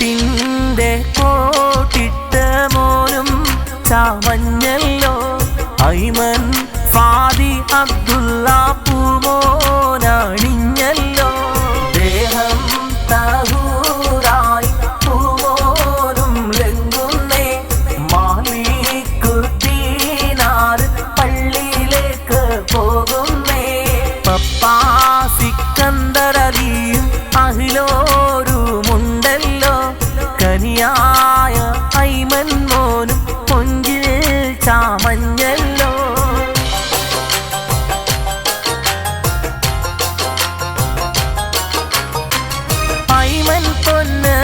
മുത്തിന്റെ കോട്ടിട്ട മോനും ചാമഞ്ഞല്ലോ. ഐമൻ ഫാദി അബ്ദുള്ള പൂമോനണിഞ്ഞല്ലോ. ദേഹം തഹൂറായി പൂമോനും ലംഘുന്നേ മാലിക്കുത്തീനാർ പള്ളിയിലേക്ക് പോകുന്നേ. പപ്പാ കനിയായ ഐമൻ മോനും കൊഞ്ചിൽ ചാമഞ്ഞല്ലോ. ഐമൻ പൊന്ന്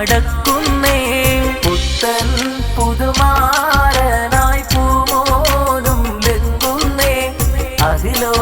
നടക്കുന്നേ. പുത്തൻ പുതുമാരനായി പൂമോനും ലംഘുന്നേ അതിലോ